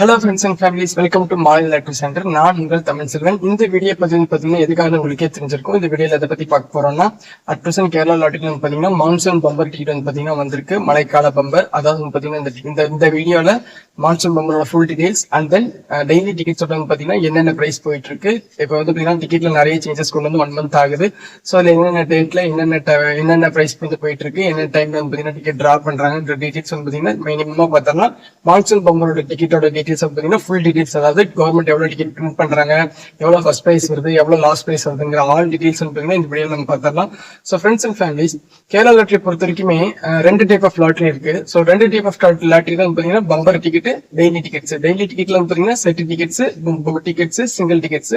Hello friends and families welcome to மாலை lottery center நான் உங்கள் தமிழ் செல்வன். இந்த வீடியோ பார்த்தீங்கன்னா பார்த்தீங்கன்னா எதுக்காக உங்களுக்கே தெரிஞ்சிருக்கும்? இந்த வீடியோல எதை பத்தி பார்க்க போறோம்னா அட் பிரசன்ட் கேரளா லாட்டரியில் வந்து பாத்தீங்கன்னா மான்சூன் பம்பர் டிக்கெட் வந்து பாத்தீங்கன்னா வந்திருக்கு. மழைக்கால பம்பர் அதாவது வந்து பாத்தீங்கன்னா இந்த இந்த இந்த வீடியோல monsoon பம்பரோட full details and then daily tickets வந்து பாத்தீங்கன்னா என்னென்ன பிரைஸ் போயிட்டு இருக்கு இப்போ வந்து பாத்தீங்கன்னா டிக்கெட்ல நிறைய சேஞ்சஸ் கொண்டு வந்து ஒன் மந்த் ஆகுது. ஸோ அதுல என்னென்ன டேட்ல என்னென்ன என்னென்ன பிரைஸ் வந்து போயிட்டு இருக்கு என்னென்ன டைம்ல வந்து பாத்தீங்கன்னா டிக்கெட் டிரா பண்றாங்கன்ற டீடைல்ஸ் வந்து பாத்தீங்கன்னா மினிமமா பார்த்தோம்னா மான்சூன் பம்பரோட டிக்கெட்டோட டீடைல்ஸ் டீட்டெயில்ஸ் பார்த்தீங்கன்னா ஃபுல் டீட்டெயில்ஸ் அதாவது கவர்மெண்ட் எவ்வளவு டிக்கெட் பிரிண்ட் பண்றாங்க எவ்வளோ ஃபர்ஸ்ட் ப்ரைஸ் வருது எவ்வளோ லாஸ்ட் ப்ரைஸ் வருதுங்கிற ஆல் டீட்டெயில்ஸ் வந்து பாத்தீங்கன்னா இந்த வீடியோ நம்ம பார்த்தரலாம் so friends and families Kerala lottery பொறுத்த வரைக்குமே ரெண்டு டைப் ஆஃப் லாட்ரி இருக்கு. ஸோ ரெண்டு டைப் ஆஃப் லாட்ரி தான் பார்த்தீங்கன்னா bumper ticket daily tickets daily டிக்கெட்ல பார்த்தீங்கன்னா set tickets tickets single tickets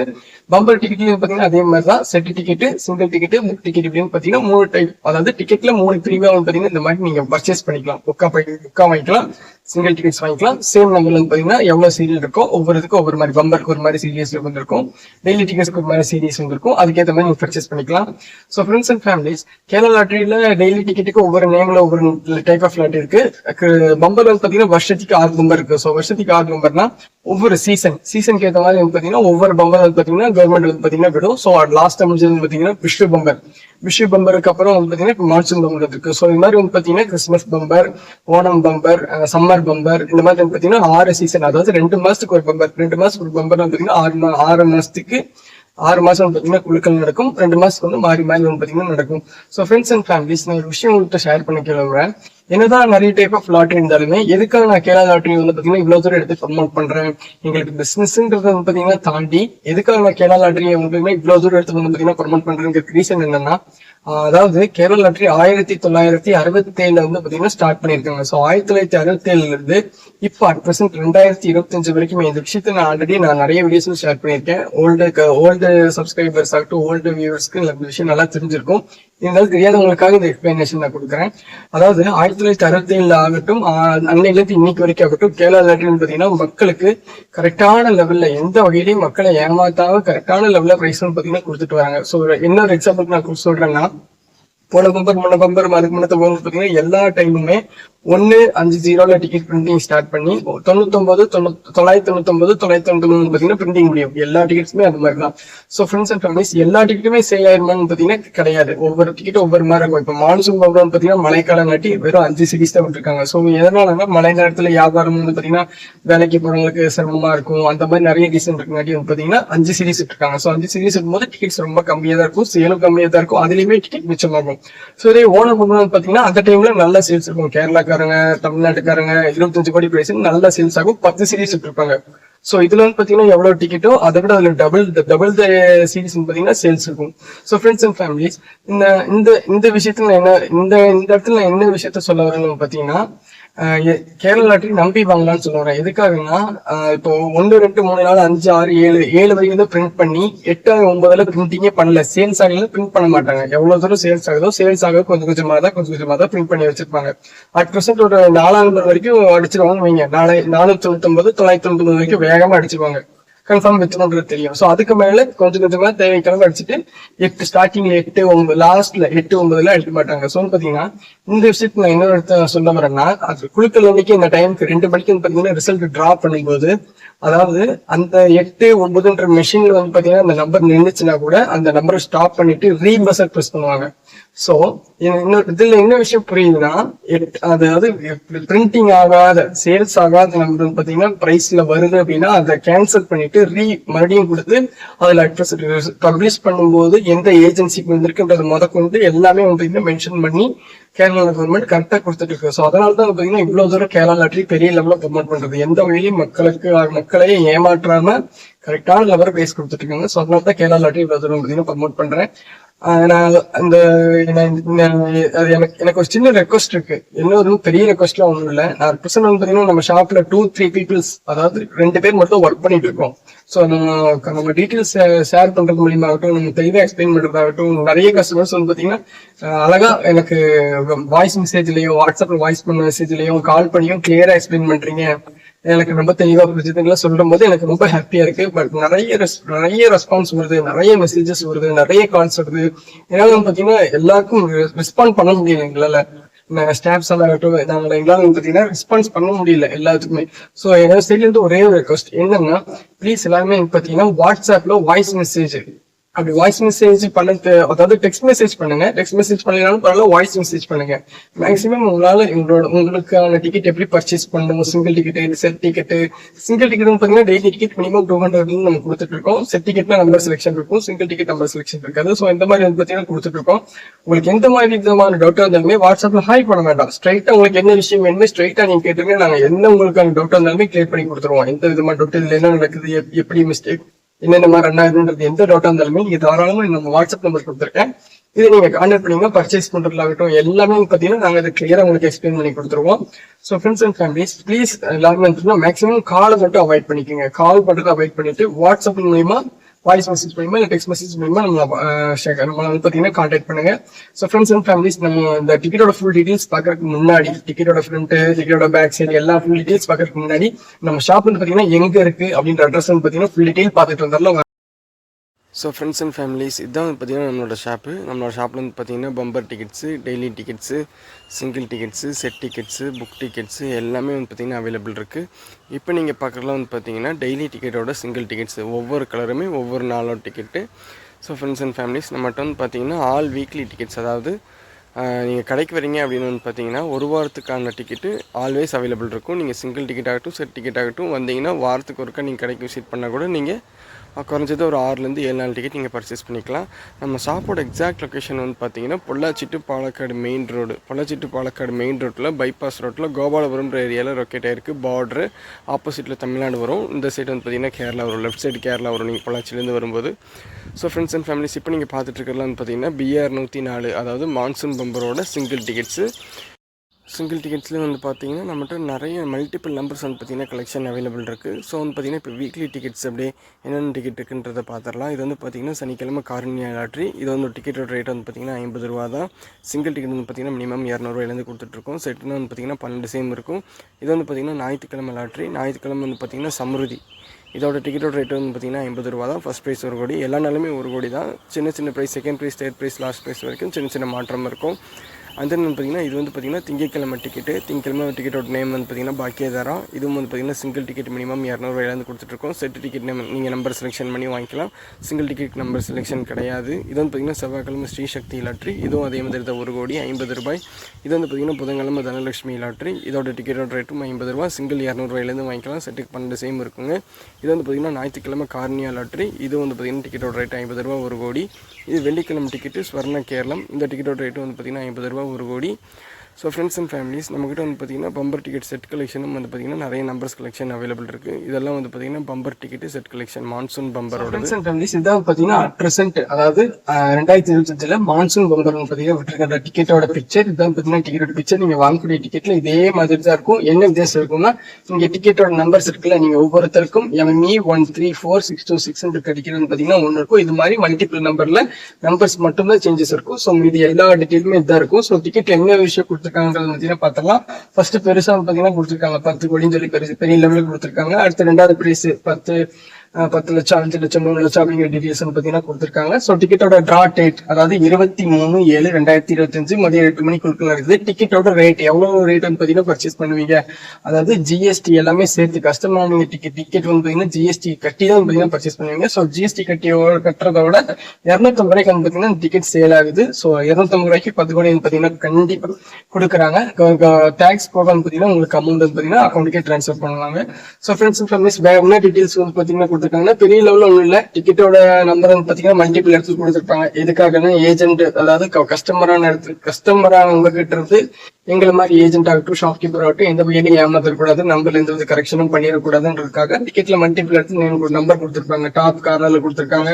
bumper டிக்கெட்லயும் பார்த்தீங்கன்னா அதே மாதிரி தான். Set ticket single ticket book ticket இப்படின்னு பாத்தீங்கன்னா மூணு டைப் அதாவது டிக்கெட்ல மூணு பிரிவாக வந்து இந்த மாதிரி நீங்க பர்ச்சேஸ் பண்ணிக்கலாம். புக்கா புக்கா வாங்கிக்கலாம். சிங்கிள் டிக்கெட்ஸ் வாங்கிக்கலாம். சேம் நம்பர்ல பார்த்தீங்கன்னா பாத்தீங்கன்னா எவ்வளவு சீரியல் இருக்கோ ஒவ்வொரு இதுக்கும் ஒவ்வொரு மாதிரி பம்பருக்கு ஒரு மாதிரி சீரியஸ் வந்துருக்கும். டெய்லி டிக்கெட்ஸ்க்கு ஒரு மாதிரி சீரியஸ் வந்துருக்கும். அதுக்கேற்ற மாதிரி நீங்க பர்ச்சேஸ் பண்ணிக்கலாம். So friends and families Kerala லாட்டரியில daily டிக்கெட்டுக்கு ஒவ்வொரு நேம்ல ஒவ்வொரு டைப் ஆஃப் லாட்டரி இருக்கு. பம்பர் வந்து பாத்தீங்கன்னா வருஷத்துக்கு ஆறு பம்பர் இருக்கு. ஸோ வருஷத்துக்கு ஆறு பம்பர்னா ஒவ்வொரு சீசன் சீசனுக்கு ஏற்ற மாதிரி வந்து பார்த்தீங்கன்னா ஒவ்வொரு பம்பர் வந்து பார்த்தீங்கன்னா கவர்மெண்ட் வந்து பார்த்தீங்கன்னா விடும். ஸோ லாஸ்ட் டைம் வந்து பார்த்தீங்கன்னா விஷு பம்பர் விஷு பம்பருக்கு அப்புறம் வந்து பார்த்தீங்கன்னா இப்போ மான்சூன் பம்பர் இருக்கு. ஸோ uh, இந்த மாதிரி வந்து பார்த்தீங்கன்னா Christmas bumper Onam bumper summer bumper இந்த மாதிரி வந்து பார்த்தீங்கன்னா ஆறு சீசன் அதாவது ரெண்டு மாதத்துக்கு ஒரு பம்பர் ரெண்டு மாதத்துக்கு ஒரு பம்பர் வந்து பார்த்தீங்கன்னா ஆறு ஆறு மாதத்துக்கு ஆறு மாதம் வந்து குழுக்கள் நடக்கும். ரெண்டு மாதத்துக்கு வந்து மாறி மாறி வந்து பார்த்தீங்கன்னா நடக்கும். ஸோ ஃப்ரெண்ட்ஸ் அண்ட் ஃபேமிலிஸ் நான் ஒரு விஷயம் உங்கள்கிட்ட ஷேர் பண்ண கிளம்புறேன் என்னதான் நிறைய டைப் ஆஃப் லாட்ரி இருந்தாலுமே எதுக்காக நான் கேரளா லாட்ரி வந்து பாத்தீங்கன்னா இவ்வளவு தூரம் எடுத்து ப்ரமோட் பண்றேன்? எங்களுக்கு பிசினஸ்ன்றது வந்து பாத்தீங்கன்னா தாண்டி எதுக்காக நான் கேரளா லாட்டரியை வந்து இவ்வளவு தூரம் எடுத்து வந்து பாத்தீங்கன்னா ப்ரமோட் பண்றேங்கிறது ரீசன் என்னன்னா அதாவது கேரளா லாட்ரி ஆயிரத்தி தொள்ளாயிரத்தி அறுபத்தி ஏழுல வந்து பாத்தீங்கன்னா ஸ்டார்ட் பண்ணிருக்காங்க ஸோ ஆயிரத்தி தொள்ளாயிரத்தி அறுபத்தி ஏழுல இருந்து இப்போ அட் பிரசன்ட் ரெண்டாயிரத்தி இருபத்தஞ்சு வரைக்கும் இந்த விஷயத்த நான் ஆல்ரெடி நான் நிறைய வீடியோஸ் ஷேர் பண்ணியிருக்கேன். ஓல்டு ஓல்டு சப்ஸ்கிரைபர்ஸ் ஆகட்டும் ஓல்டு வியூவர்ஸ்க்கு இந்த விஷயம் நல்லா தெரிஞ்சிருக்கும். இருந்தாலும் தெரியாதவங்களுக்காக இந்த எக்ஸ்பிளனேஷன் நான் கொடுக்குறேன். அதாவது ஆயிரத்தி தொள்ளாயிரத்தி தரத்தில் ஆகட்டும் அன்னையிலேருந்து இன்னைக்கு வரைக்கும் ஆகட்டும் கேரளா லாட்டரின்னு பாத்தீங்கன்னா மக்களுக்கு கரெக்டான லெவல்ல எந்த வகையிலையும் மக்களை ஏமாத்தாம கரெக்டான லெவல்ல பிரைஸ் பாத்தீங்கன்னா கொடுத்துட்டு வராங்க. ஸோ இன்னொரு எக்ஸாம்பிள் நான் சொல்றேன்னா போன பம்பர் முன்ன பம்பர் அதுக்கு முன்னத்த பம்பர் பார்த்தீங்கன்னா எல்லா டைமுமே ஒன்னு அஞ்சு ஜீரோல டிக்கெட் பிரிண்டிங் ஸ்டார்ட் பண்ணி தொண்ணூத்தொன்பது தொண்ணூத்தி தொள்ளாயிரத்தி தொண்ணூத்தொன்பது தொள்ளாயிரத்தி தொண்ணூத்தி பார்த்தீங்கன்னா பிரிண்டிங் முடியும். எல்லா டிக்கெட்ஸுமே அது மாதிரி தான். ஸோ ஃப்ரெண்ட்ஸ் அண்ட் ஃபேமிலிஸ் எல்லா டிக்கெட்டுமே சேல் ஆயிருமான்னு பார்த்தீங்கன்னா கிடையாது. ஒவ்வொரு டிக்கெட் ஒவ்வொரு மாதிரி இருக்கும். இப்போ மான்சூன் பம்பர் பார்த்தீங்கன்னா மழைக்காலம் காட்டி வெறும் அஞ்சு சிட்டிஸ் தான் விட்டுருக்காங்க. ஸோ எதனாலன்னா மழை நேரத்தில் வியாபாரம் வந்து பார்த்தீங்கன்னா வேலைக்கு போறவங்களுக்கு சிரமமா இருக்கும். அந்த மாதிரி நிறைய ரீசன் இருக்குங்காட்டி வந்து பார்த்தீங்கன்னா அஞ்சு சீரிஸ் விட்டுருக்காங்க. ஸோ அஞ்சு சீரிஸ் இருக்கும்போது டிக்கெட்ஸ் ரொம்ப கம்மியாக தான் இருக்கும். சேலும் கம்மியாக தான் இருக்கும். அதுலயுமே டிக்கெட் மிச்சமாகும். ஸோ இதே ஓணம் பொங்கல் பார்த்தீங்கன்னா அந்த டைம்ல நல்ல சேல்ஸ் இருக்கும். கேரளாக்கு கேரளாக்காரங்க தமிழ்நாட்டுக்காரங்க இருபத்தஞ்சு கோடி பிரைஸ் நல்ல சேல்ஸ் ஆகும். பத்து சீரிஸ் விட்டுருப்பாங்க. ஸோ இதுல வந்து பார்த்தீங்கன்னா எவ்வளவு டிக்கெட்டோ அதை விட அதில் டபுள் டபுள் த சீரீஸ் பார்த்தீங்கன்னா சேல்ஸ் இருக்கும். ஸோ ஃப்ரெண்ட்ஸ் அண்ட் ஃபேமிலிஸ் இந்த இந்த இந்த விஷயத்துல நான் என்ன இந்த இந்த இடத்துல நான் என்ன விஷயத்த சொல்ல வரேன்னு பார்த்தீங்கன்னா கேரள லாட்டரி நம்பி வாங்கலாம்னு சொல்லுவாங்க. எதுக்காகன்னா இப்போ ஒன்று ரெண்டு மூணு நாலு அஞ்சு ஆறு ஏழு ஏழு வரைக்கும் தான் பிரிண்ட் பண்ணி எட்டாவது ஒன்பதுல பிரிண்டிங்கே பண்ணல. சேல்ஸ் ஆகல பிரிண்ட் பண்ண மாட்டாங்க. எவ்வளவு தூரம் சேல்ஸ் ஆகுதோ சேல்ஸ் ஆக கொஞ்சம் கொஞ்சமாக தான் கொஞ்சம் கொஞ்சமாக தான் பிரிண்ட் பண்ணி வச்சிருப்பாங்க. அட் பிரசன்ட் ஒரு நாலாம் வரைக்கும் அடிச்சிருவாங்க வைங்க. நாளை நானூத்தி தொண்ணூத்தி தொள்ளாயிரத்தி தொண்ணூத்தி வரைக்கும் வேகமா அடிச்சிருவாங்க. கன்ஃபார்ம் வித்துணுன்றது தெரியும். ஸோ அதுக்கு மேல கொஞ்சம் கொஞ்சமா தேவைக்காக அடிச்சுட்டு எட்டு ஸ்டார்டிங்ல எட்டு ஒன்பது லாஸ்ட்ல எட்டு ஒன்பதுல அடிக்க மாட்டாங்க. ஸோ பாத்தீங்கன்னா இந்த விஷயத்துல நான் இன்னொரு இடத்த சொல்ல வரேன்னா அது குழுக்கள் அன்னைக்கு இந்த டைமுக்கு ரெண்டு மணிக்கு வந்து பாத்தீங்கன்னா ரிசல்ட் டிரா பண்ணும்போது அதாவது அந்த எட்டு ஒன்பதுன்ற மெஷின்ல வந்து பாத்தீங்கன்னா அந்த நம்பர் நின்றுச்சுன்னா கூட அந்த நம்பரை ஸ்டாப் பண்ணிட்டு ரீபஸர் ப்ரெஸ் பண்ணுவாங்க. ஸோ இன்னொரு இதில் என்ன விஷயம் புரியுதுன்னா எட்- அதாவது பிரிண்டிங் ஆகாத சேல்ஸ் ஆகாத நம்பர் பார்த்தீங்கன்னா ப்ரைஸில் வருது அப்படின்னா அதை கேன்சல் பண்ணிட்டு ரீ மறுபடியும் கொடுத்து அதில் அட்ரஸ் பப்ளிஷ் பண்ணும்போது எந்த ஏஜென்சிக்கு வந்திருக்குன்றது முத கொண்டு எல்லாமே வந்து மென்ஷன் பண்ணி கேரளா கவர்மெண்ட் கரெக்டாக கொடுத்துட்டு இருக்கு ஸோ அதனால தான் பார்த்தீங்கன்னா இவ்வளோ தூரம் கேரளா லாட்ரி பெரிய லெவலில் ப்ரொமோட் பண்ணுறது எந்த வழியும் மக்களுக்கு மக்களையும் ஏமாற்றாம கரெக்டான லெவல் பேஸ் கொடுத்துட்டு இருக்காங்க ஸோ அதனால தான் கேரளா லாட்ரி இவ்வளோ தூரம் பார்த்தீங்கன்னா ப்ரொமோட் பண்ணுறேன் நான் அந்த அது எனக்கு எனக்கு ஒரு சின்ன ரெக்வஸ்ட் இருக்கு. இன்னொரு பெரிய ரெக்வஸ்ட்லாம் ஒன்றும் இல்லை. நான் ரெக்வஸ்ட் வந்து பார்த்தீங்கன்னா நம்ம ஷாப்ல டூ த்ரீ பீப்புள்ஸ் அதாவது ரெண்டு பேர் மட்டும் ஒர்க் பண்ணிட்டு இருக்கோம். ஸோ நம்ம நம்ம டீட்டெயில்ஸ் ஷேர் பண்றது மூலியமாகட்டும் நம்ம தெளிவாக எக்ஸ்பிளைன் பண்றதாகட்டும் நிறைய கஸ்டமர்ஸ் வந்து பார்த்தீங்கன்னா அழகா எனக்கு வாய்ஸ் மெசேஜ்லயோ வாட்ஸ்அப்ல வாய்ஸ் பண்ண மெசேஜ்லயும் கால் பண்ணியும் கிளியரா எக்ஸ்பிளைன் பண்றீங்க. எனக்கு ரொம்ப தெளிவாக புரிஞ்சுதுங்களா? சொல்லும் போது எனக்கு ரொம்ப ஹாப்பியா இருக்கு. பட் நிறைய நிறைய ரெஸ்பான்ஸ் வருது நிறைய மெசேஜஸ் வருது நிறைய கால்ஸ் வருது. ஏன்னா பாத்தீங்கன்னா எல்லாருக்கும் ரெஸ்பாண்ட் பண்ண முடியல எங்களால. ஸ்டாஃப்ஸ் எல்லாம் ஆகட்டும் நாங்கள் எங்களால் வந்து பார்த்தீங்கன்னா ரெஸ்பான்ஸ் பண்ண முடியல எல்லாத்துக்குமே. ஸோ எங்கள் சைட்ல இருந்து ஒரே ஒரு ரெக்வஸ்ட் என்னன்னா ப்ளீஸ் எல்லாருமே பார்த்தீங்கன்னா வாட்ஸ்அப்ல வாய்ஸ் மெசேஜ் அப்படி வாய்ஸ் மெசேஜ் பண்ண அதாவது டெக்ஸ்ட் மெசேஜ் பண்ணுங்க. டெக்ஸ்ட் மெசேஜ் பண்ணினாலும் பரவாயில்ல வாய்ஸ் மெசேஜ் பண்ணுங்க. மேக்ஸிமம் உங்களால உங்களோட உங்களுக்கான டிக்கெட் எப்படி பர்ச்சேஸ் பண்ணணும்? Single ticket set ticket single ticket பாத்தீங்கன்னா daily ticket minimum two hundred நம்ம கொடுத்துட்டு இருக்கோம் செட் டிக்கெட்னா நம்பர் செலெக்ஷன் இருக்கும். சிங்கிள் டிக்கெட் நம்பர் செலெக்ஷன் இருக்காது. ஸோ இந்த மாதிரி வந்து பாத்தீங்கன்னா கொடுத்துட்டு இருக்கோம் உங்களுக்கு எந்த மாதிரி விதமான டவுட்டா இருந்தாலுமே வாட்ஸ்அப்ல ஹாய் பண்ண வேண்டாம். ஸ்ட்ரைட்டா உங்களுக்கு என்ன விஷயம் வேணுமே ஸ்ட்ரைட்டா நீங்க கேட்டுருங்க. நாங்க என்ன உங்களுக்கான டவுட்டா இருந்தாலுமே கிளியர் பண்ணி கொடுத்துருவோம். எந்த விதமான டவுட் இதுல என்ன நடக்குது எப்படி மிஸ்டேக் என்னென்ன மாதிரி ரன் ஆகுதுன்றது எந்த டவுட்டாக இருந்தாலுமே நீங்கள் தாராளமாக நம்ம வாட்ஸ்அப் நம்பர் கொடுத்துருக்கேன். இதை நீங்க கான்டாக்ட் பண்ணுங்க பர்ச்சேஸ் பண்ணுறதாகட்டும் எல்லாமே பார்த்தீங்கன்னா நாங்கள் அதை கிளியராக உங்களுக்கு எக்ஸ்பிளைன் பண்ணி கொடுத்துருவோம். So friends and families please எல்லாருமே வந்து மேக்ஸிமம் காலை மட்டும் அவாய்ட் பண்ணிக்கோங்க. கால் பண்றதை அவாய்ட் பண்ணிட்டு வாட்ஸ்அப் மூலியமா வாய்ஸ் மெசேஜ் மூலியமா இல்லை டெக்ஸ்ட் மெசேஜ் மூலியமா நம்ம அஹ், share- வந்து பாத்தீங்கன்னா காண்டாக்ட் பண்ணுங்க. ஸோ ஃப்ரெண்ட்ஸ் அண்ட் ஃபேமிலிஸ் நம்ம இந்த டிக்கெட்டோட ஃபுல் டீடைல்ஸ் பார்க்கறதுக்கு முன்னாடி டிக்கெட்டோட ஃப்ரண்ட் டிக்கெட்டோட பேக் சைடு எல்லா ஃபுல் டீடைல்ஸ் பார்க்கறதுக்கு முன்னாடி நம்ம ஷாப் வந்து பாத்தீங்கன்னா எங்க இருக்கு? அப்படின்ற அட்ரஸ் வந்து பாத்தீங்கன்னா ஃபுல் டீடைல் பார்த்துட்டு வந்தாலும் ஸோ ஃப்ரெண்ட்ஸ் அண்ட் ஃபேமிலிஸ் இதுதான் வந்து பார்த்தீங்கன்னா நம்மளோட ஷாப்பு நம்மளோட ஷாப்பில் வந்து பார்த்தீங்கன்னா bumper tickets daily tickets single tickets set tickets book tickets எல்லாமே வந்து பார்த்தீங்கன்னா அவைலபிள் இருக்குது இப்போ நீங்கள் பார்க்குறதுலாம் வந்து பார்த்தீங்கன்னா டெய்லி டிக்கெட்டோட சிங்கிள் டிக்கெட்ஸு ஒவ்வொரு கலருமே ஒவ்வொரு நாளோட ticket so friends and families நம்மகிட்ட வந்து பார்த்திங்கன்னா ஆல் வீக்லி டிக்கெட்ஸ் அதாவது நீங்கள் கடைக்கு வரீங்க அப்படின்னு வந்து பார்த்தீங்கன்னா ஒரு வாரத்துக்கான டிக்கெட்டு ஆல்வேஸ் அவைலபிள் இருக்கும். நீங்கள் சிங்கிள் டிக்கெட் ஆகட்டும் செட் டிக்கெட் ஆகட்டும் வந்தீங்கன்னா வாரத்துக்கு ஒருக்கா நீங்கள் கடைக்கு விசிட் பண்ணால் கூட நீங்கள் குறைஞ்சது ஒரு ஆறுலேருந்து ஏழு நாள் டிக்கெட் நீங்கள் பர்ச்சேஸ் பண்ணிக்கலாம். நம்ம ஷாப்போட எக்ஸாக்ட் லொக்கேஷன் வந்து பார்த்தீங்கன்னா Pollachi to Palakkad main road Pollachi to Palakkad main ரோட்டில் பைபாஸ் ரோட்டில் கோபாலபுரம்ன்ற ஏரியாவில் லொக்கேட் ஆயிருக்கு. பார்டரு ஆப்போசிட்டில் தமிழ்நாடு வரும். இந்த சைடு வந்து பார்த்தீங்கன்னா கேரளா வரும். லெஃப்ட் சைடு கேரளா வரும். நீங்கள் பொள்ளாச்சிலேருந்து வரும்போது. ஸோ ஃப்ரெண்ட்ஸ் அண்ட் ஃபேமிலிஸ் இப்போ நீங்கள் பார்த்துட்டு இருக்கிறதுலாம் வந்து பார்த்தீங்கன்னா பிஆர் நூற்றி நாலு அதாவது மான்சூன் பம்பரோட சிங்கிள் டிக்கெட்ஸு சிங்கிள் டிக்கெட்ஸ்லேயும் வந்து பார்த்தீங்கன்னா நம்மகிட்ட நிறைய மல்டிபிள் நம்பர்ஸ் வந்து பார்த்தீங்கன்னா கலெக்ஷன் அவைலபிள் இருக்குது ஸோ வந்து பார்த்தீங்கன்னா இப்போ வீக்லி டிக்கெட்ஸ் அப்படியே என்னென்ன டிக்கெட் இருக்குன்றதை பார்த்துடலாம் இது வந்து பார்த்தீங்கன்னா சனிக்கிழமை காரணியா லாட்ரி இது வந்து ஒரு டிக்கெட்டோட ரேட் வந்து பார்த்தீங்கன்னா ஐம்பது ரூபா தான் சிங்கிள் டிக்கெட் வந்து பார்த்தீங்கன்னா மினிமம் இரநூறுவாயிலேருந்து கொடுத்துட்ருக்கோம் செட்டுனா வந்து பார்த்தீங்கன்னா பன்னெண்டு சேம் இருக்கும் இது வந்து பார்த்தீங்கன்னா ஞாயிற்றுக்கிழமை லாட்ரி ஞாயிற்றுக்கிழமை வந்து பார்த்தீங்கன்னா சம்ருதி இதோட டிக்கெட்டோட ரேட் வந்து பார்த்தீங்கன்னா ஐம்பது ரூபா தான் ஃபஸ்ட் ப்ரைஸ் ஒரு கோடி எல்லா நாளுமே ஒரு கோடி தான் சின்ன சின்ன prize second prize third prize last prize வரைக்கும் சின்ன சின்ன மாற்றம் இருக்கும் அந்த வந்து பார்த்தீங்கன்னா இது வந்து பார்த்தீங்கன்னா திங்கக்கிழமை டிக்கெட்டு திங்கக்கிழமை டிக்கெட்டோட நேம் வந்து பார்த்தீங்கன்னா பாக்கியதாரா. இதுவும் வந்து பார்த்தீங்கன்னா சிங்கிள் டிக்கெட் மினிமம் இரநூறுவாயிலேருந்து கொடுத்துட்ருக்கோம் செட் டிக்கெட் நேம் நீங்கள் நம்பர் செலெக்ஷன் பண்ணி வாங்கிக்கலாம். சிங்கிள் டிக்கெட் நம்பர் செலெக்ஷன் கிடையாது. இது வந்து பார்த்தீங்கன்னா செவ்வாய்க்கிழமை ஸ்ரீ சக்தி லாட்ரி இதுவும் அதே மாதிரி தான் ஒரு கோடி ஐம்பது ரூபாய். இது வந்து பார்த்தீங்கன்னா புதன்கிழமை தனலட்சுமி லாட்ரி இதோட டிக்கெட்டோட ரேட்டும் ஐம்பது ரூபா சிங்கிள் இரநூறுவாயிலேருந்து வாங்கிக்கலாம். செட்டுக்கு பன்னெண்டு சேம் இருக்குங்க. இது வந்து பார்த்தீங்கன்னா ஞாயிற்றுக்கிழமை கார்னியா லாட்ரி இது வந்து பார்த்தீங்கன்னா டிக்கெட்டோட ரேட் ஐம்பது ரூபா ஒரு கோடி. இது வெள்ளிக்கிழமை டிக்கெட்டு ஸ்வர்ண கேரளம். இந்த டிக்கெட்டோட ரேட்டு வந்து பார்த்தீங்கன்னா ஐம்பது ரூபா ஒரு கோடி. ஸோ ஃப்ரெண்ட்ஸ் அண்ட் ஃபேமிலிஸ் நம்மக்கிட்ட வந்து பார்த்தீங்கன்னா பம்பர் டிக்கெட் செட் கலெக்ஷனும் வந்து பார்த்தீங்கன்னா நிறைய நம்பர்ஸ் கலெக்ஷன் அவைலபிள் இருக்குது இதெல்லாம் வந்து பார்த்தீங்கன்னா bumper ticket set collection monsoon பம்பரோட friends and families இதான் பார்த்தீங்கன்னா ப்ரெசென்ட் அதாவது ரெண்டாயிரத்தி இருபத்தஞ்சில் மான்சூன் பம்பர் பார்த்தீங்கன்னா விட்டுருக்கிற டிக்கெட்டோட பிக்சர் இதான் பார்த்தீங்கன்னா டிக்கெட்டோட பிக்சர் நீங்கள் வாங்கக்கூடிய டிக்கெட்டில் இதே மாதிரி தான் இருக்கும். என்ன வித்தியாசம் இருக்கும்னா இங்கே டிக்கெட்டோட நம்பர்ஸ் இருக்குல்ல நீங்கள் ஒவ்வொருத்தருக்கும் M E one three four six two six ticket பார்த்தீங்கன்னா ஒன்று இருக்கும். இது மாதிரி மல்டிபிள் நம்பரில் நம்பர்ஸ் மட்டும்தான் சேஞ்சஸ் இருக்கும். ஸோ மீதி எல்லா டீட்டெயிலுமே இதாக இருக்கும். ஸோ டிக்கெட் என்ன விஷயம் கொடுத்துருக்காங்கன்றது பார்த்தீங்கன்னா பார்த்தலாம் ஃபர்ஸ்ட் பெருசா பார்த்தீங்கன்னா கொடுத்துருக்காங்க. பத்து கோடின்னு சொல்லி பெரிய லெவலில் கொடுத்துருக்காங்க. அடுத்து ரெண்டாவது பிரைஸ் பத்து பத்து லட்சம் அஞ்சு லட்சம் மூணு லட்சம் அப்படிங்கிற டீடைல்ஸ் பார்த்தீங்கன்னா கொடுத்துருக்காங்க. ஸோ டிக்கெட்டோட டிரா டேட் அதாவது இருபத்தி மூணு ஏழு ரெண்டாயிரத்தி இருபத்தஞ்சு மதியம் எட்டு மணிக்குள்ள இருக்குது. டிக்கெட்டோட ரேட் எவ்வளவு ரேட் பார்த்தீங்கன்னா பர்ச்சேஸ் பண்ணுவீங்க. அதாவது ஜிஎஸ்டி எல்லாமே சேர்த்து கஷ்டமான நீங்க டிக்கெட் டிக்கெட் வந்து பார்த்தீங்கன்னா ஜிஎஸ்டி கட்டி தான் பார்த்தீங்கன்னா பர்ச்சேஸ் பண்ணுவீங்க. ஸோ ஜிஎஸ்டி கட்டி கட்டுறத விட இரநூத்தம்பது ரூபாய்க்கு வந்து பார்த்தீங்கன்னா டிக்கெட் சேல் ஆகுது. ஸோ இரநூத்தம்பது ரூபாய்க்கு பத்து கோடி பார்த்தீங்கன்னா கண்டிப்பா கொடுக்குறாங்க. டேக்ஸ் போக பார்த்தீங்கன்னா உங்களுக்கு அமௌண்ட் வந்து பார்த்தீங்கன்னா அக்கௌண்ட்டுக்கே ட்ரான்ஸ்ஃபர் பண்ணுவாங்க ஸோ ஃப்ரெண்ட்ஸ் அண்ட் ஃபேமிலிஸ் வேற என்ன டீட்டெயில்ஸ் வந்து பார்த்தீங்கன்னா கொடுத்துருக்காங்கன்னா பெரிய லெவலில் ஒன்றும் இல்லை. டிக்கெட்டோட நம்பர் வந்து பார்த்தீங்கன்னா மல்டிபிள் எடுத்து கொடுத்துருப்பாங்க. எதுக்காகன்னா ஏஜென்ட் அதாவது கஸ்டமரான இடத்துல கஸ்டமரான உங்ககிட்ட இருந்து எங்களை மாதிரி ஏஜென்ட் ஆகட்டும் ஷாப் கீப்பர் ஆகட்டும் எந்த வகையிலையும் ஏமாத்தக்கூடாது. நம்பர்ல எந்த வித கரெக்ஷனும் பண்ணிடக்கூடாதுன்றதுக்காக டிக்கெட்ல மல்டிபிள் எடுத்து நம்பர் கொடுத்துருப்பாங்க. டாப் கார்னர்ல கொடுத்துருக்காங்க.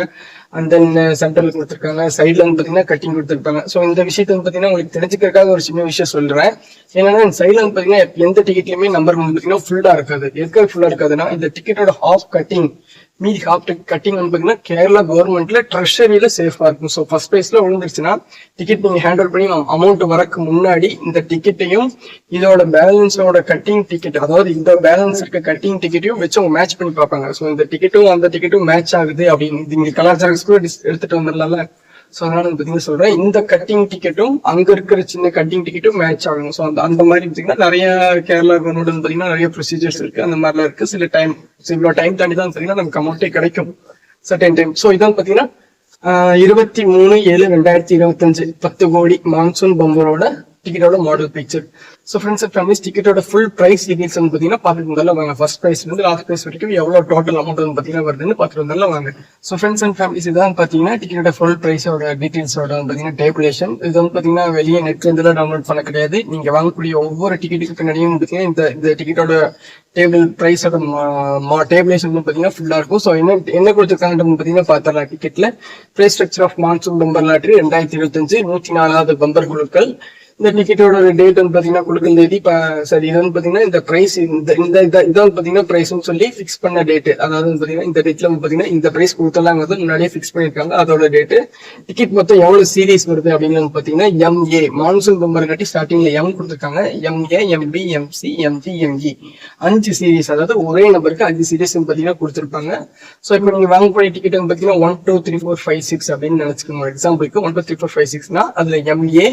அண்ட் தென் சென்டர்ல uh, கொடுத்துருக்காங்க. சைட்ல வந்து பாத்தீங்கன்னா கட்டிங் கொடுத்துருப்பாங்க. ஸோ இந்த விஷயத்தை வந்து பாத்தீங்கன்னா உங்களுக்கு தெரிஞ்சுக்கிறதுக்காக ஒரு சின்ன விஷயம் சொல்றேன். என்னன்னா சைட்ல வந்து பாத்தீங்கன்னா எந்த டிக்கெட்லயுமே நம்பர் வந்து பாத்தீங்கன்னா ஃபுல்லா இருக்காது. எதுக்காக ஃபுல்லா இருக்காதுன்னா இந்த டிக்கெட்டோட ஹாஃப் கட்டிங் மீதி ஹாஃப் கட்டிங் வந்து பார்த்தீங்கன்னா கேரளா கவர்மெண்ட்ல ட்ரெஷரியில சேஃபா இருக்கும். ஸோ ஃபர்ஸ்ட் பிரைஸ்ல விழுந்துருச்சுன்னா டிக்கெட் நீங்க ஹேண்டில் பண்ணி அமௌண்ட் வரக்கு முன்னாடி இந்த டிக்கெட்டையும் இதோட பேலன்ஸோட கட்டிங் டிக்கெட் அதாவது இந்த பேலன்ஸ் இருக்க கட்டிங் டிக்கெட்டையும் வச்சு அவங்க மேட்ச் பண்ணி பார்ப்பாங்க. ஸோ இந்த டிக்கெட்டும் அந்த டிக்கெட்டும் மேட்ச் ஆகுது அப்படின்னு. இது இங்க கலாச்சாரம் கூட எடுத்துட்டு வந்துடலாம்ல. ஸோ அதனால வந்து பார்த்தீங்கன்னா சொல்றேன் இந்த கட்டிங் டிக்கெட்டும் அங்க இருக்கிற சின்ன கட்டிங் டிக்கெட்டும் மேட்ச் ஆகும் ஸோ அந்த அந்த மாதிரி பார்த்தீங்கன்னா நிறைய கேரளா கவர்மெண்ட் வந்து பார்த்தீங்கன்னா நிறைய ப்ரொசீஜர்ஸ் இருக்கு. அந்த மாதிரிலாம் இருக்கு. சில டைம் இவ்வளோ டைம் தாண்டி தான் பார்த்தீங்கன்னா நமக்கு அமௌண்ட்டே கிடைக்கும். சர்டன் டைம் ஸோ இதான் பார்த்தீங்கன்னா இருபத்தி மூணு ஏழு ரெண்டாயிரத்தி இருபத்தஞ்சு பத்து கோடி மான்சூன் பம்பரோட டிக்கெட்டோட model picture so friends and families டிக்கெட்டோட full prize details வந்து பார்த்தீங்கன்னா பார்த்துட்டு இருந்தாலும் வாங்க. ஃபர்ஸ்ட் ப்ரைஸ் வந்து லாஸ்ட் ப்ரைஸ் வரைக்கும் எவ்வளோ டோட்டல் அமௌண்ட் வந்து பார்த்தீங்கன்னா வருதுன்னு பார்த்துட்டு வந்தாலும் வாங்க ஸோ ஃப்ரெண்ட்ஸ் அண்ட் ஃபேமிலிஸ் இதான் பார்த்தீங்கன்னா டிக்கெட்டோட ஃபுல் ப்ரைஸோட டீடைல்ஸோட வந்து பார்த்தீங்கன்னா டேபிளேஷன் இது வந்து பார்த்தீங்கன்னா வெளியே நெட்லேருந்துலாம் டவுன்லோட் பண்ண கிடையாது. நீங்கள் வாங்கக்கூடிய ஒவ்வொரு டிக்கெட்டுக்கு பின்னாடியும் பார்த்தீங்கன்னா இந்த இந்த டிக்கெட்டோட டேபிள் ப்ரைஸோட டேபிளேஷன் வந்து பார்த்தீங்கன்னா ஃபுல்லாக இருக்கும். ஸோ என்ன என்ன கொடுத்துருக்காங்கன்னு பார்த்தீங்கன்னா பார்த்தரலாம் டிக்கெட்டில் prize structure of monsoon bumper lottery ரெண்டாயிரத்தி இருபத்தஞ்சு நூற்றி நாலாவது பம்பர் குழுக்கள். இந்த டிக்கெட்டோட டேட் வந்து பாத்தீங்கன்னா கொடுக்கும் தேதி சரி இது வந்து பாத்தீங்கன்னா இந்த பிரைஸ் இந்த இந்த இதை இதான் வந்து பாத்தீங்கன்னா பிரைஸ்னு சொல்லி ஃபிக்ஸ் பண்ண டேட்டு அதாவது வந்து பாத்தீங்கன்னா இந்த டேட்ல வந்து பாத்தீங்கன்னா இந்த பிரைஸ் கொடுத்தலாங்கிறது முன்னாடியே ஃபிக்ஸ் பண்ணிருக்காங்க அதோட டேட்டு டிக்கெட் மொத்தம் எவ்வளவு சீரீஸ் வருது அப்படின்னு பார்த்தீங்கன்னா பாத்தீங்கன்னா எம்ஏ மான்சூன் பம்பர் கட்டி ஸ்டார்டிங்ல எம் கொடுத்துருக்காங்க. M A M B M C M G M E அஞ்சு சீரீஸ் அதாவது ஒரே நம்பருக்கு அஞ்சு சீரீஸ் பாத்தீங்கன்னா கொடுத்துருப்பாங்க. ஸோ இப்போ நீங்க வாங்கக்கூடிய டிக்கெட் வந்து பாத்தீங்கன்னா one two three four five six அப்படின்னு நினைச்சுக்கோங்க. எக்ஸாம்பிளுக்கு one two three four five சிக்ஸ்னா அதுல M A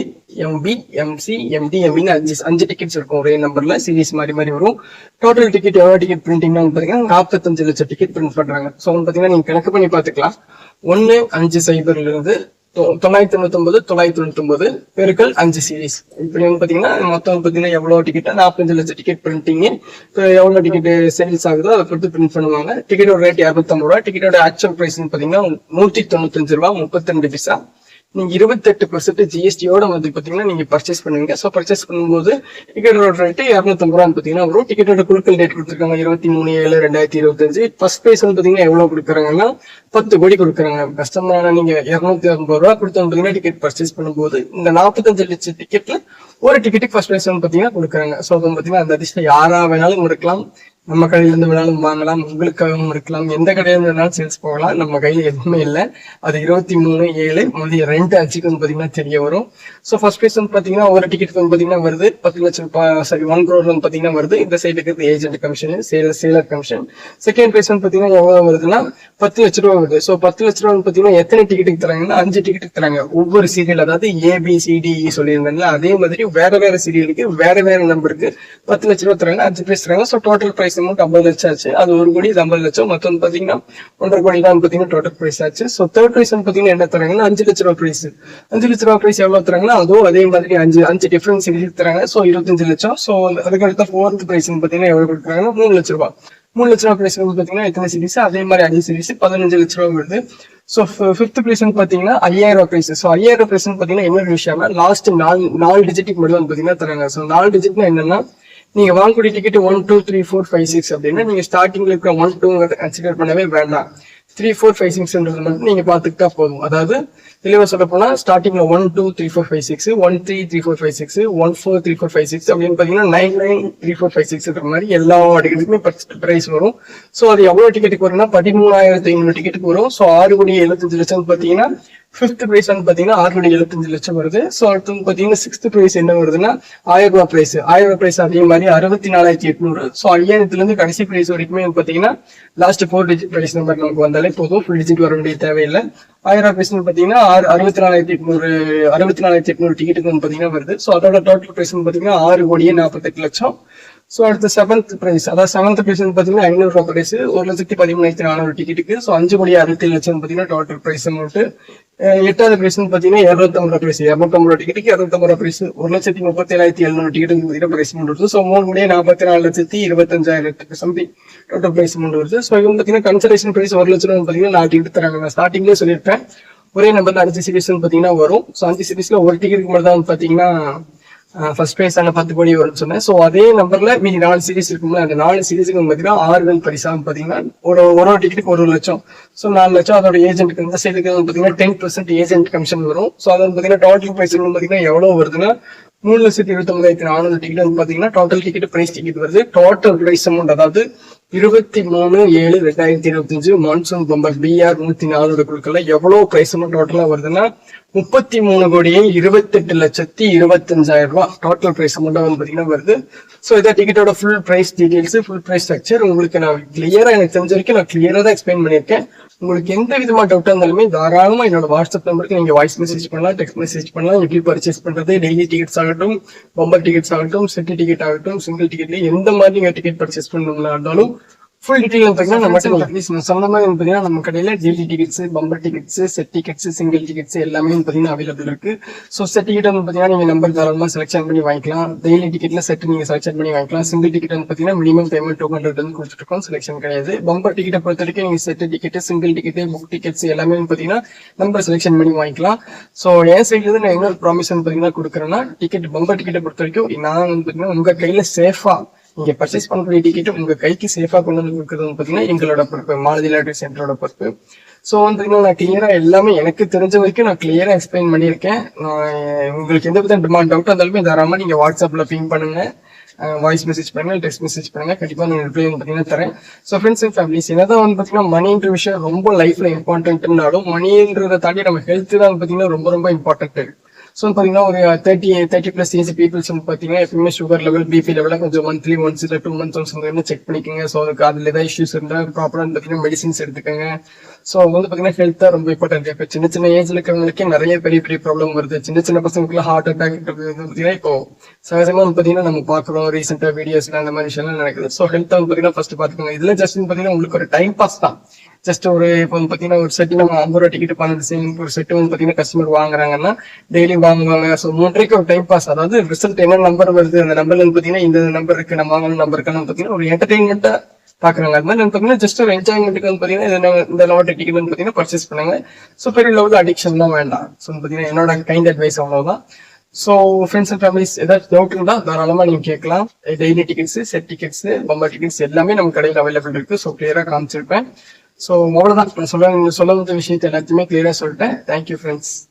M B M C M D எம்இன்னு அஞ்சு அஞ்சு டிக்கெட்ஸ் இருக்கும் ஒரே நம்பர்ல சீரிஸ் மாதிரி மாதிரி வரும். டோட்டல் டிக்கெட் எவ்வளோ டிக்கெட் பிரிண்டிங்னா பார்த்தீங்கன்னா நாற்பத்தஞ்சு லட்சம் டிக்கெட் பிரிண்ட் பண்றாங்க. ஸோ வந்து பாத்தீங்கன்னா நீங்க கணக்கு பண்ணி பார்த்துக்கலாம் ஒன்னு அஞ்சு சைபர்ல இருந்து தொ- தொள்ளாயிரத்தி தொண்ணூத்தொன்பது தொள்ளாயிரத்தி தொண்ணூத்தொன்பது பெருக்கள் அஞ்சு சீரீஸ் இப்படி வந்து பாத்தீங்கன்னா மொத்தம் பாத்தீங்கன்னா எவ்வளவு டிக்கெட் நாற்பத்தஞ்சு லட்சம் டிக்கெட் பிரிண்டிங் எவ்வளவு டிக்கெட் சேல்ஸ் ஆகுதோ அதை பொறுத்து பிரிண்ட் பண்ணுவாங்க. டிக்கெட்டோட ரேட் இரநூத்தம்பது ரூபா டிக்கெட்டோட ஆக்சுவல் பிரைஸ் பாத்தீங்கன்னா நூத்தி தொண்ணூத்தஞ்சு ரூபா முப்பத்தி ரெண்டு பைசா. நீங்க இருபத்தெட்டு பர்சன்ட் ஜிஎஸ்டியோட வந்து பாத்தீங்கன்னா நீங்க பர்ச்சேஸ் பண்ணுவீங்க. ஸோ பர்ச்சேஸ் பண்ணும்போது டிக்கெட்டோட ரேட்டு இரநூத்தம்பது ரூபா பாத்தீங்கன்னா வரும். டிக்கெட்டோட குழுக்கள் டேட் கொடுத்துருக்காங்க. இருபத்தி மூணு ஏழு ரெண்டாயிரத்தி இருபத்தஞ்சு. ஃபர்ஸ்ட் பிரைஸ் வந்து பாத்தீங்கன்னா எவ்வளவு கொடுக்குறாங்கன்னா பத்து கோடி கொடுக்குறாங்க. கஸ்டமர் நீங்க இரநூத்தி ஐம்பது ரூபா கொடுத்தோம் டிக்கெட் பர்ச்சேஸ் பண்ணும்போது இந்த நாற்பத்தஞ்சு லட்சம் டிக்கெட்ல ஒரு டிக்கெட்டுக்கு ஃபர்ஸ்ட் பிரைஸ் வந்து பாத்தீங்கன்னா கொடுக்குறாங்க. ஸோ அது வந்து பாத்தீங்கன்னா அந்த அதிர்ஷ்டம் யாரா வேணாலும் இருக்கலாம் நம்ம கடையில இருந்து வேணாலும் வாங்கலாம் உங்களுக்காகவும் இருக்கலாம். எந்த கடையில இருந்து வேணாலும் சேல்ஸ் போகலாம். நம்ம கையில எதுவுமே இல்லை. அது இருபத்தி மூணு ஏழு மதிய ரெண்டு அஞ்சுக்கு வந்து பாத்தீங்கன்னா தெரிய வரும். ஸோ ஃபர்ஸ்ட் பிரைஸ் வந்து பாத்தீங்கன்னா ஒரு டிக்கெட் வந்து பாத்தீங்கன்னா வருது. பத்து லட்சம் சாரி ஒன் க்ரோர் வந்து பாத்தீங்கன்னா வருது. இந்த சைடு இருக்கிறது agent commission seller seller commission second prize வந்து பாத்தீங்கன்னா எவ்வளவு வருதுன்னா பத்து லட்ச ரூபா வருது. ஸோ பத்து லட்ச ரூபா வந்து பாத்தீங்கன்னா எத்தனை டிக்கெட்டுக்கு தராங்கன்னா அஞ்சு டிக்கெட்டுக்கு தராங்க. ஒவ்வொரு சீரியல் அதாவது ஏபிசிடி e சொல்லியிருந்தாங்கல்ல அதே மாதிரி வேற வேற சீரியலுக்கு வேற வேற நம்பருக்கு பத்து லட்ச ரூபா தராங்க அஞ்சு பிரைஸ் தராங்க. ஸோ டோட்டல் பிரைஸ் அமௌண்ட் ஐம்பது லட்சம் ஆச்சு. அது ஒரு கோடி இது ஐம்பது லட்சம். மொத்தம் பார்த்தீங்கன்னா பாத்தீங்கன்னா ஒன்றரை கோடி தான் பாத்தீங்கன்னா டோட்டல் பிரைஸ் ஆச்சு. ஸோ தேர்ட் ப்ரைஸ் பார்த்தீங்கன்னா பாத்தீங்கன்னா என்ன தராங்கன்னா அஞ்சு லட்ச ரூபா பிரைஸ் அஞ்சு லட்ச ரூபா பிரைஸ் எவ்வளவு தராங்கன்னா அதுவும் அதே மாதிரி அஞ்சு அஞ்சு டிஃபரன்ஸ் சீரியல் தராங்க. ஸோ இருபத்தஞ்சு லட்சம். ஸோ அதுக்கு அடுத்த ஃபோர்த் பிரைஸ் பாத்தீங்கன்னா எவ்வளவு கொடுக்குறாங்கன்னா மூணு லட்ச ரூபா. மூணு லட்ச ரூபா பிரைஸ் வந்து பாத்தீங்கன்னா எத்தனை சீரிஸ் அதே மாதிரி அஞ்சு சீரிஸ் பதினஞ்சு லட்ச ரூபா வருது. ஸோ ஃபிஃப்த் பிரைஸ் வந்து ஐயாயிரம் ரூபா பிரைஸ் ஸோ ஐயாயிரம் ரூபா பிரைஸ் பார்த்தீங்கன்னா என்ன விஷயம்னா லாஸ்ட் நாலு நாலு டிஜிட்டுக்கு மட்டும் வந்து தராங்க. ஸோ நாலு டிஜிட்னா என்னன்னா நீங்க வாங்கக்கூடிய ticket one two three four five six அப்படின்னா நீங்க ஸ்டார்டிங்ல இருக்கிற ஒன் டூ கன்சிடர் பண்ணவே வேண்டாம். த்ரீ ஃபோர் ஃபைவ் சிக்ஸ்ன்றது மட்டும் நீங்க பாத்துக்கிட்டா போதும். அதாவது தெளிவா சொல்ல போனா ஸ்டார்டிங்ல one two three four five six one three three four five six one four three four five six அப்படின்னு பாத்தீங்கன்னா nine nine three four five six இருக்கிற மாதிரி எல்லா டிக்கெட்டுக்குமே பிரைஸ் வரும். ஸோ அது எவ்வளவு டிக்கெட்டுக்கு வரும்னா பதிமூணாயிரத்தி ஐநூறு டிக்கெட்டுக்கு வரும். ஸோ ஆறு கோடி எழுபத்தஞ்சு லட்சம் பாத்தீங்கன்னா ஃபிஃப்த் பிரைஸ் வந்து பாத்தீங்கன்னா ஆறு கோடி எழுபத்தஞ்சு லட்சம் வருது. ஸோ அடுத்து பார்த்தீங்கன்னா பாத்தீங்கன்னா சிக்ஸ்த் பிரைஸ் என்ன வருதுன்னா ஆயிரம் ரூபாய் பிரைஸ் ஆயிரம் ரூபாய் பிரைஸ் அதே மாதிரி அறுபத்தி நாலாயிரத்தி எட்நூறு. ஸோ ஐயாயிரத்துல இருந்து கடைசி பிரைஸ் வரைக்குமே பார்த்தீங்கன்னா பாத்தீங்கன்னா last four digit prize number நமக்கு வந்தாலே போதும். ஃபுல் டிஜிட் வர வேண்டிய தேவையில்லை. ஆயிரம் ரூபாய் பிரைஸ் பாத்தீங்கன்னா ஆறு அறுபத்தி நாலாயிரத்தி எட்நூறு அறுபத்தி நாலாயிரத்தி எட்நூறு டிக்கெட்டுக்கு வந்து பாத்தீங்கன்னா வருது. ஸோ அதோட டோட்டல் பிரைஸ் வந்து பாத்தீங்கன்னா ஆறு கோடியே நாற்பத்தெட்டு லட்சம். ஸோ அடுத்து செவன்த் ப்ரைஸ் அதாவது செவன்த் ப்ரைஸ் பார்த்தீங்கன்னா ஐநூறு ரூபாய் ஒரு லட்சத்தி பதிமூணாயிரத்தி நானூறு டிக்கெட்டுக்கு ஸோ அஞ்சு மணி அறுபத்தி லட்சம் பார்த்தீங்கன்னா டோட்டல் பிரைஸ் அமௌண்ட் எட்டாவது பிரைஸ் பார்த்தீங்கன்னா இரநூத்தம்பது ரூபாய் ப்ரைஸ் இரநூத்தம்பது ரூபாய் டிக்கெட்டுக்கு இரநூத்தம்பது ரூபாய் ப்ரைஸ் ஒரு லட்சத்தி முப்பத்தி ஏழாயிரத்தி எழுநூறு டிக்கெட்டுக்கு பார்த்தீங்கன்னா ப்ரைஸ் வருது. ஸோ மூணு மணி நாற்பத்தி நாலு லட்சத்தி இருபத்தஞ்சாயிரத்துக்கு சம்திங் டோட்டல் பிரைஸ் அமௌண்ட் வருது. ஸோ இது வந்து கன்சலேஷன் ப்ரைஸ் ஒரு லட்சம் பார்த்தீங்கன்னா நான் டிக்கெட் தராங்க. நான் ஸ்டார்டிங்லேயே சொல்லியிருப்பேன். ஒரே நம்பர்ல அஞ்சு சீரீஸ் பார்த்தீங்கன்னா வரும். ஸோ அஞ்சு சீரீஸ்ல ஒரு டிக்கெட்டுக்கு மட்டும் தான் வந்து ஃபர்ஸ்ட் ப்ரைஸ் அங்கே பத்து கோடி வரும்னு சொன்னேன். ஸோ அதே நம்பரில் மீதி நாலு சீரிஸ் இருக்கும்ல அந்த நாலு சீரிஸுக்கு பார்த்தீங்கன்னா பாத்தீங்கன்னா ஆறுகள் பார்த்தீங்கன்னா ஒரு ஒரு ஒரு டிக்கெட்டுக்கு ஒரு ஒரு லட்சம். ஸோ நாலு லட்சம் அதோட ஏஜென்ட்டுக்கு இந்த சைடுக்கு பார்த்தீங்கன்னா டென் பர்சன்ட் ஏஜென்ட் கமிஷன் வரும். ஸோ அது வந்து டோட்டல் ப்ரைஸ் வந்து எவ்வளோ வருதுன்னா மூணு லட்சத்தி இருபத்தொன்பதாயிரத்தி நானூறு டிக்கெட் வந்து பார்த்தீங்கன்னா டோட்டல் டிக்கெட் ப்ரைஸ் டிக்கெட் வருது. டோட்டல் ப்ரைஸ் அமௌண்ட் அதாவது இருபத்தி மூணு ஏழு ரெண்டாயிரத்தி இருபத்தஞ்சு மான்சூன் பம்பர் பிஆர் நூத்தி நாலோட குழுக்கள்ல எவ்வளவு பிரைஸ் டோட்டலா வருதுன்னா முப்பத்தி மூணு கோடியே இருபத்தெட்டு லட்சத்தி இருபத்தஞ்சாயிரம் ரூபாய் டோட்டல் பிரைஸ் மட்டும் வந்து பாத்தீங்கன்னா வருது. ஸோ இதான் டிக்கெட்டோட full prize details full prize structure உங்களுக்கு நான் கிளியரா எனக்கு தெரிஞ்ச வரைக்கும் நான் கிளியரா தான் எக்ஸ்பிளைன் பண்ணியிருக்கேன். உங்களுக்கு எந்த விதமான டவுட் இருந்தாலுமே தாராளமா என்னோட வாட்ஸ்அப் நம்பருக்கு நீங்க வாய்ஸ் மெசேஜ் பண்ணலாம் டெக்ஸ்ட் மெசேஜ் பண்ணலாம். எப்படி பர்ச்சேஸ் பண்றது டெய்லி டிக்கெட்ஸ் ஆகட்டும் பம்பர் டிக்கெட்ஸ் ஆகட்டும் செட்டி டிக்கெட் ஆகட்டும் சிங்கிள் டிக்கெட்ல எந்த மாதிரி நீங்க டிக்கெட் பர்ச்சேஸ் பண்ணணும்னா இருந்தாலும் ஃபுல் டீடைல் பார்த்தீங்கன்னா நம்ம சொன்ன மாதிரி பார்த்தீங்கன்னா நம்ம கடையில daily tickets bumper tickets set tickets single tickets எல்லாமே பார்த்தீங்கன்னா அவைலபிள் இருக்கு. ஸோ செட் டிக்கெட் வந்து பார்த்தீங்கன்னா நீங்க நம்பர் தாராளமாக செலக்ஷன் பண்ணி வாங்கிக்கலாம். டெய்லி டிக்கெட்ல செட் நீங்க செலக்ஷன் பண்ணி வாங்கிக்கலாம். சிங்கிள் டிக்கெட் வந்து பார்த்தீங்கன்னா மினிமம் பேமெண்ட் டூ ஹண்ட்ரட் வந்து கொடுத்துருக்கோம். செலக்ஷன் கிடையாது. பம்பர் டிக்கெட்டை பொறுத்த வரைக்கும் நீங்க set ticket single ticket book tickets எல்லாமே பார்த்தீங்கன்னா நம்பர் செலக்ஷன் பண்ணி வாங்கிக்கலாம். ஸோ என் சைட்ல இருந்து நான் இன்னொரு ப்ராமிஸ் வந்து பார்த்தீங்கன்னா கொடுக்குறேன்னா டிக்கெட் பம்பர் டிக்கெட்டை பொறுத்த வரைக்கும் நான் வந்து பார்த்தீங்கன்னா உங்க கையில சேஃபா நீங்க பர்ச்சேஸ் பண்ணக்கூடிய டிக்கெட் உங்க கைக்கு சேஃபா கொண்டு வந்து கொடுக்கறது வந்து பாத்தீங்கன்னா எங்களோட பொறுப்பு மாலதி லாட்டரி சென்டரோட பொறுப்பு. ஸோ வந்து நான் கிளியரா எல்லாமே எனக்கு தெரிஞ்ச வரைக்கும் நான் கிளியரா எக்ஸ்பிளைன் பண்ணியிருக்கேன். நான் உங்களுக்கு எந்த வித டிமாண்ட் டவுட் இருந்தாலுமே தாராளமா நீங்க வாட்ஸ்அப்ல பிங் பண்ணுங்க. வாய்ஸ் மெசேஜ் பண்ணுங்க டெக்ஸ்ட் மெசேஜ் பண்ணுங்க. கண்டிப்பா நான் ரிப்ளை வந்து பாத்தீங்கன்னா தரேன். ஸோ ஃப்ரெண்ட்ஸ் அண்ட் ஃபேமிலிஸ் என்னதான் வந்து பாத்தீங்கன்னா மணின்ற விஷயம் ரொம்ப லைஃப்ல இம்பார்ட்டன்ட்னாலும் மணின்றதை தாண்டி நம்ம ஹெல்த் தான் பாத்தீங்கன்னா ரொம்ப ரொம்ப இம்பார்ட்டன்ட் ஸோ பார்த்தீங்கன்னா ஒரு thirty thirty plus age peoples வந்து பார்த்தீங்கன்னா எப்பவுமே சுகர் லெவல் பிபி லெவலில் கொஞ்சம் மந்த்லி ஒன்ஸ் இல்லை டூ மந்த்ஸ் ஒன்ஸ் வந்து செக் பண்ணிக்கோங்க. ஸோ அதுக்கு அதில் ஏதாவது இஷ்யூஸ் இருந்தால் ப்ராப்பராக பார்த்தீங்கன்னா மெடிசின்ஸ் எடுத்துக்கோங்க. ஸோ வந்து பார்த்தீங்கன்னா ஹெல்த் தான் ரொம்ப இம்பார்ட்டன்ட் இப்போ சின்ன சின்ன ஏஜ்ல இருக்கிறவங்களுக்கே நிறைய பெரிய பெரிய ப்ராப்ளம் வருது. சின்ன சின்ன பசங்களுக்கு ஹார்ட் அட்டாக் வந்து பார்த்தீங்கன்னா இப்போ சகஜமாக வந்து பார்த்தீங்கன்னா நம்ம பார்க்குறோம் ரீசெண்டாக வீடியோஸ்ல அந்த மாதிரி விஷயம்லாம் நடக்குது. ஸோ ஹெல்த் வந்து பார்த்தீங்கன்னா ஃபர்ஸ்ட் பார்த்துக்கோங்க. இதில் ஜஸ்ட் பார்த்தீங்கன்னா உங்களுக்கு ஒரு டைம் பாஸ் தான். ஜஸ்ட் ஒரு இப்போ வந்து பார்த்தீங்கன்னா ஒரு செட்டு நம்ம ஐம்பது ரூபா டிக்கெட் பன்னெண்டு சேம் ஒரு செட்டு வந்து பார்த்தீங்கன்னா கஸ்டமர் வாங்குறாங்கன்னா டெய்லி வாங்குவாங்க. ஸோ மூன்றைக்கு ஒரு டைம் பாஸ் அதாவது ரிசல்ட் என்ன நம்பர் வருது அந்த நம்பர்ல வந்து பார்த்தீங்கன்னா இந்த நம்பர் இருக்கு நம்ம வாங்கணும் நம்பர் இருக்குன்னு பார்த்தீங்கன்னா ஒரு என்டர்டைன்மெண்ட்டா பாக்குறாங்க. அது மாதிரி வந்து பார்த்தீங்கன்னா ஜஸ்ட் ஒரு என்ஜாய்மெண்ட்டுக்கு வந்து பாத்தீங்கன்னா இந்த நம்ம- டிக்கெட் வந்து பார்த்தீங்கன்னா பர்ச்சேஸ் பண்ணுங்க. ஸோ பெரிய லெவலில் அடிக்ஷன்லாம் வேண்டாம். ஸோ பார்த்தீங்கன்னா என்னோட கைண்ட் அட்வைஸ் அவ்வளவுதான். ஸோ ஃப்ரெண்ட்ஸ் அண்ட் ஃபேமிலிஸ் ஏதாச்சும் டவுட் இருந்தால் தாராளமாக நீங்கள் கேட்கலாம். Daily tickets set tickets bumper tickets எல்லாமே நம்ம கடையில் அவைலபிள் இருக்கு. ஸோ கிளியராக காமிச்சிருப்பேன். ஸோ அவ்வளோதான் நான் சொல்ல சொல்ல வந்த விஷயத்தை எல்லாத்தையுமே கிளியராக சொல்லிட்டேன். Thank you friends